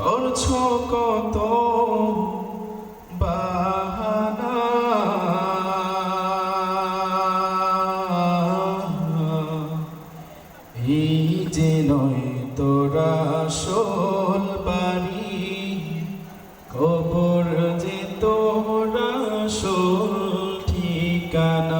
করছ কত বাহানা? এই যে নয় তোরা সোল বাড়ি কবর যে তোরা সোল ঠিকানা।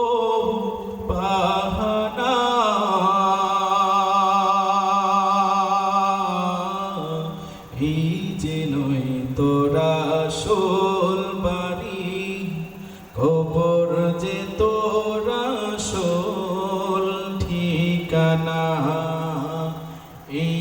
এই যে তোরা সোল বাড়ি খবর যে তোরা সোল ঠিকানা এই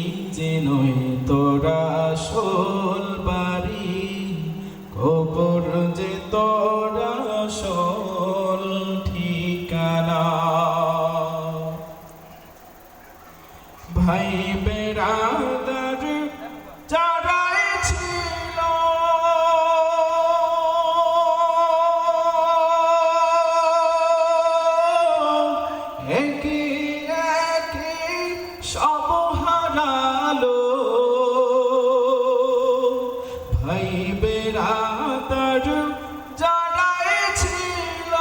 সব হারালো ভাই বেড়াদার যারাই ছিল।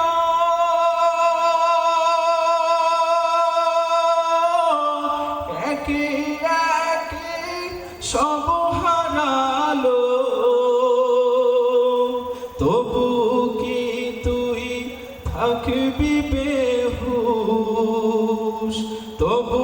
একে একে সব তবু কি তুই থাকবি বেহুশ? তবু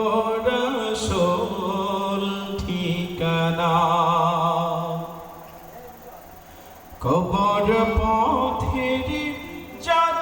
কবর পথের যাত্রে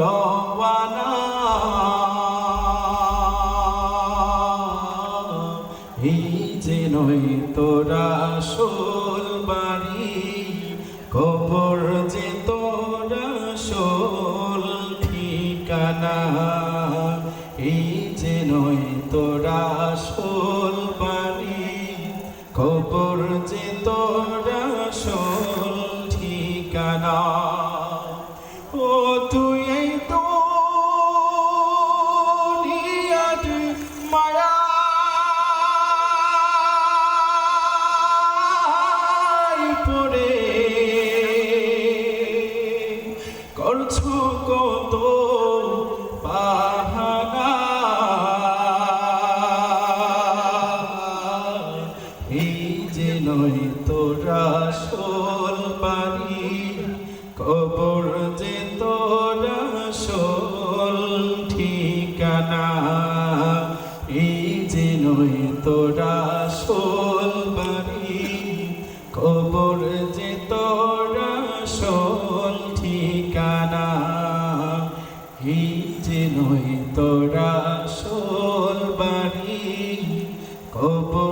রওয়ানা। এই যে নয় তোরা সোল বাড়ি, কবর ঠিকানা। এই যে নয় তোরা সোল বাড়ি, কবর ঠিকানা। ও তুই যে তোর সোল ঠিকানা এই যে নয় তোরা সোল বাড়ি কবর